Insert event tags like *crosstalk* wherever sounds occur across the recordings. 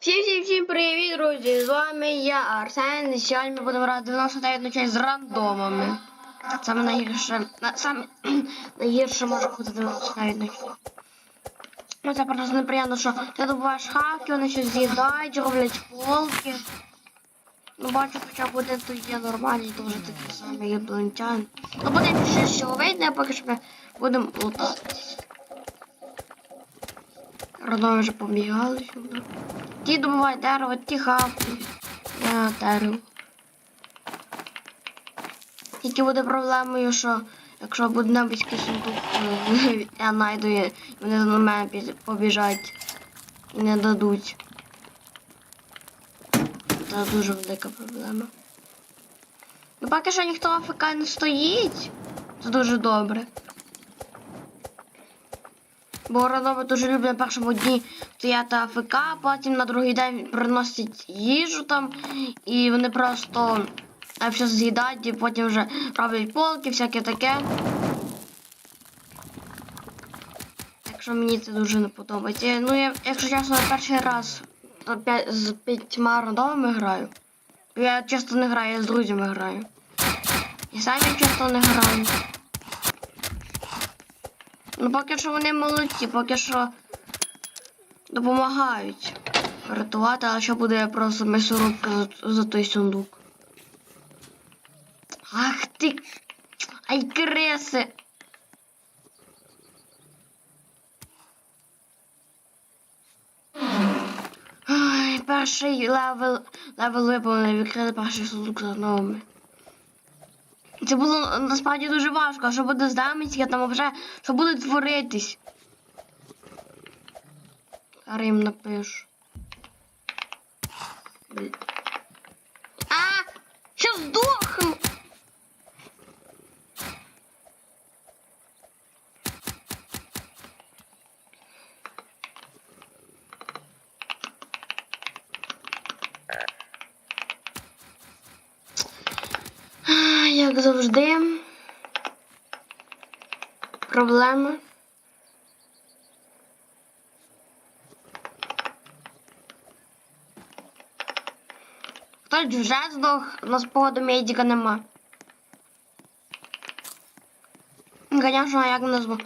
Всім всім всім привіт, друзі! З вами я, Арсен, і сьогодні ми будемо грати 99 ночей з рандомами. Саме найгірше, на, саме *clears throat* найгірше може бути 99 ночей. Ну це просто неприємно, що ти добуваєш хавки, вони щось з'їдають, роблять полки. Ну бачу, хоча б один тут є нормальний, дуже такий самий яблунтян. Ну буде ще що вийде, а поки що ми будемо лутатись. Родом вже побігали сюди. Добувають дерево, ті хавки. Я дерево. Тільки буде проблемою, що якщо буде небудь сундук, е, *laughs* я знайду і вони на мене побіжать і не дадуть. Це дуже велика проблема. Ну поки що ніхто АФК не стоїть. Це дуже добре. Бо рандоми дуже люблять на першому дні стояти АФК, потім на другий день приносять їжу там, і вони просто е, все з'їдають, і потім вже роблять полки, всяке таке. Так що мені це дуже не подобається. Ну, я, якщо чесно, я перший раз з п'ятьма рандомами граю. Я часто не граю, я з друзями граю. І сам я часто не граю. Ну поки що вони молодці, поки що допомагають рятувати, але що буде просто м'ясорубка за, за той сундук. Ах ти! Ай креси! Ай, перший левел, левел виповнений, відкрили перший сундук за новими. Це було насправді дуже важко, а що буде з дамицьке, там вже що буде творитись. Рим напишу. А! Що здохну? А, Як завжди. Проблеми. Хтось вже здох, у нас погоду медика нема. Звісно, як назву.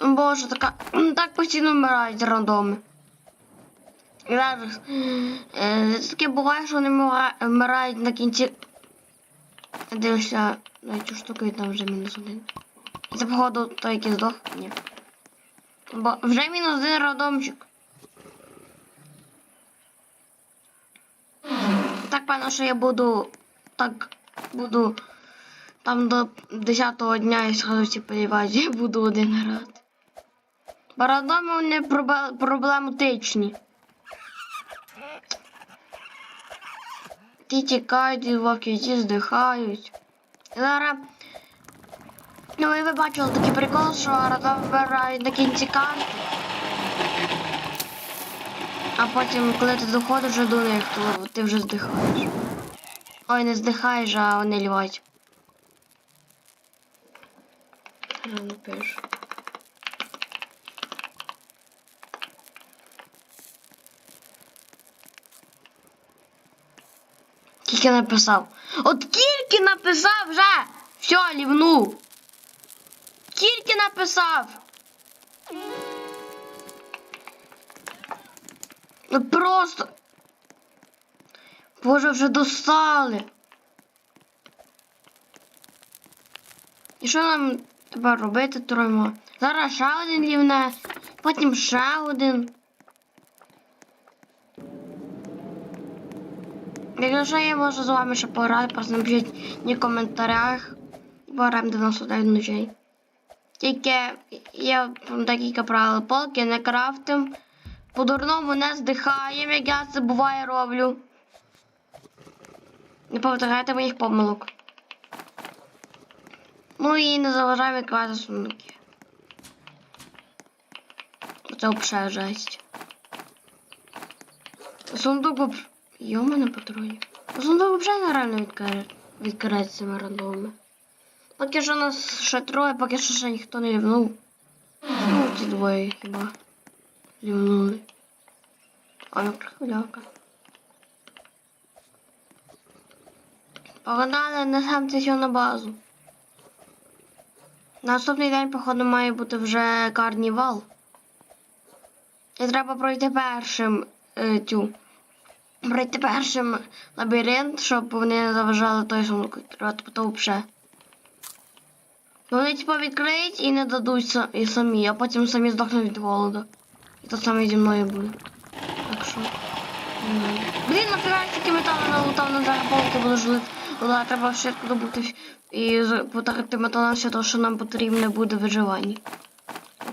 Боже, така, так постійно вмирають рандоми. Зараз е, таке буває, що вони вмирають на кінці. Дивишся на цю штуку і там вже мінус один. Це походу той, який здох? Ні. Бо вже мінус один рандомчик. Так певно, що я буду так буду там до 10-го дня і сразу всі подівати, я буду один грати. Бо рандоми вони пробле- проблематичні. Ті тікають вовків, ті здихають. Зараз. Ну і ви бачили такий прикол, що рандом вибирають на кінці карти. А потім, коли ти доходиш вже до них, то ти вже здихаєш. Ой, не здихаєш, а вони лівають. Рано пишу. Тільки написав. От тільки написав вже! Все, лівнув. Тільки написав. Ну просто. Боже, вже достали. І що нам тепер робити троємо? Зараз ще один рівне, потім ще один. Якщо я можу з вами ще пограти, просто напишіть в коментарях. Пограємо 99 ночей. Тільки є декілька правил полки, не крафтим. По-дурному не здихаємо, як я це буває роблю. Не повторяйте моїх помилок. Ну і не заважаємо відкривати сундуки. Це взагалі жесть. Сундук воп... Йо мене патронів. Сундук взагалі нереально відкрити відкрити цими. Поки що нас ще троє, поки що ще ніхто не лівнув. Ну, ці двоє хіба. Лівнули. О, мікрохвильовка. Погнали на сам цей на базу. Наступний день, походу, має бути вже карнівал. І треба пройти першим е, цю. Пройти першим лабіринт, щоб вони не заважали той сумку. Треба то. Вони типу відкриють і не дадуть і самі, а потім самі здохнуть від голоду. І то саме зі мною буде. Так що. Блін, нафіга тільки металу налутав на полки буду жити. Але треба швидко добути і потратити метал все те, що нам потрібне буде виживання.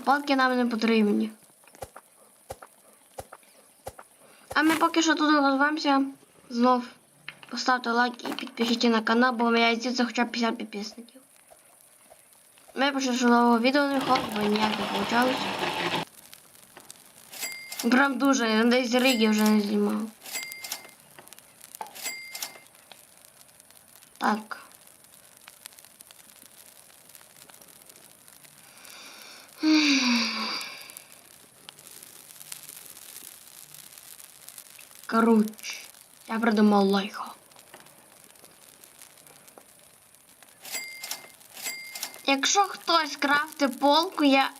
Палки нам не потрібні. А ми поки що тут розвиваємося. Знов поставте лайк і підпишіться на канал, бо я це хоча б 50 підписників. Ми почали що нового відео не виходить, бо ніяк не получалось. Прям дуже, я десь рік я вже не знімав. Так. Короче, я придумал лайфхак. Якщо хтось крафтить полку, я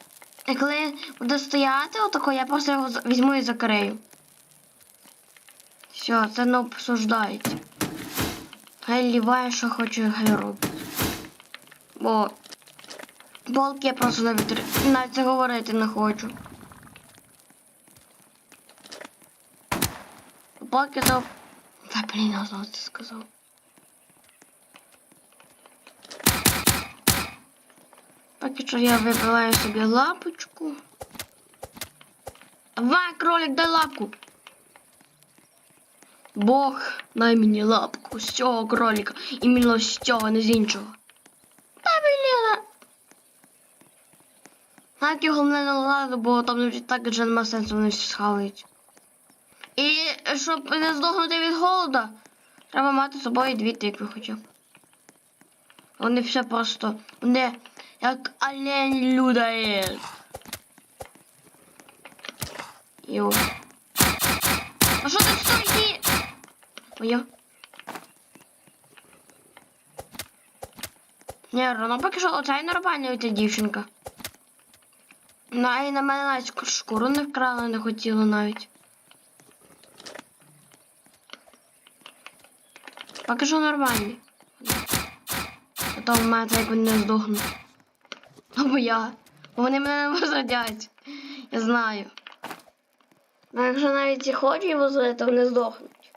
коли буде стояти отако, я просто його візьму і закрию. Все, це не обсуждається. Хай ліває, що хоче, хай робить. Бо полки я просто не витр... навіть це говорити не хочу. То... Та блін, я знову це сказав. Поки що я вибиваю собі лапочку. Давай, кролик, дай лапку. Бог, дай мені лапку з кролика. Іменно з цього, не з іншого. Та блін. Так його не ладно, бо там так вже нема сенсу, вони всі схавають. І щоб не здохнути від голода, треба мати з собою дві тикви хоча б. Вони все просто. Вони як олень людоед. Йо. А що ти стоїш? Моя. Ні, ну поки що оцей нормальна ця дівчинка. Ну, і на мене навіть шкуру не вкрала, не хотіла навіть. Поки що нормальні. А то в мене так не здохнуть. Або я. Вони мене не возродять. Я знаю. Ну якщо навіть і хочу їх возити, то вони здохнуть.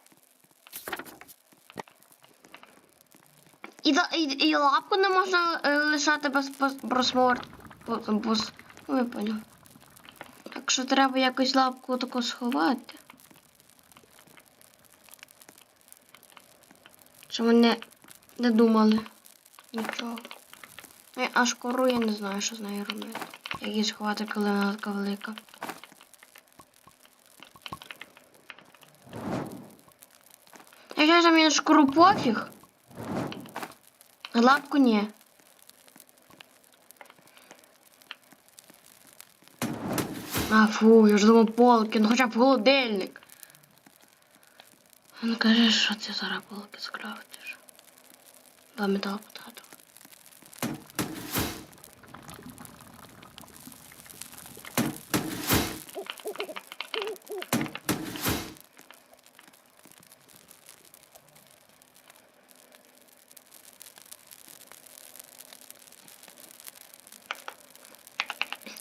І, і, і лапку не можна е, лишати без просмотру. Бо- бо Ну, ви поняли. Так що треба якось лапку таку сховати. Що вони не думали нічого. Ну, А шкуру я не знаю, що з нею робити. Як її сховати, коли вона така велика. Якщо там мені шкуру пофіг. Лапку ні. А, фу, я ж думав полки, ну хоча б холодильник. Ну кажи, що це зараз полки скрафтиш. Два метал потратив.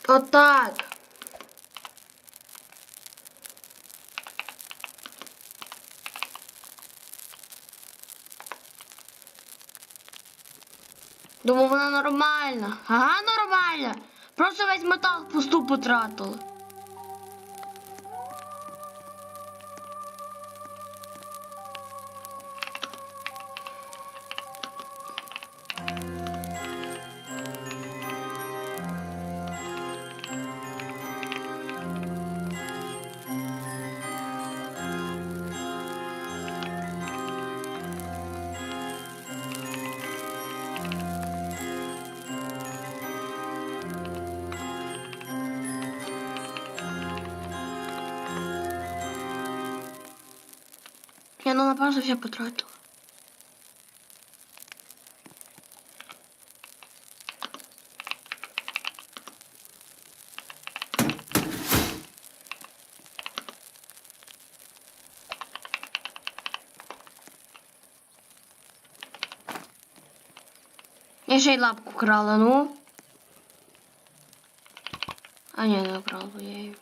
Отак. Думаю, вона нормальна. Ага, нормальна. Просто весь метал пусту потратила. Я ну на паузу все потратила. Я ще й лапку крала, ну. А ні, не крала, я її.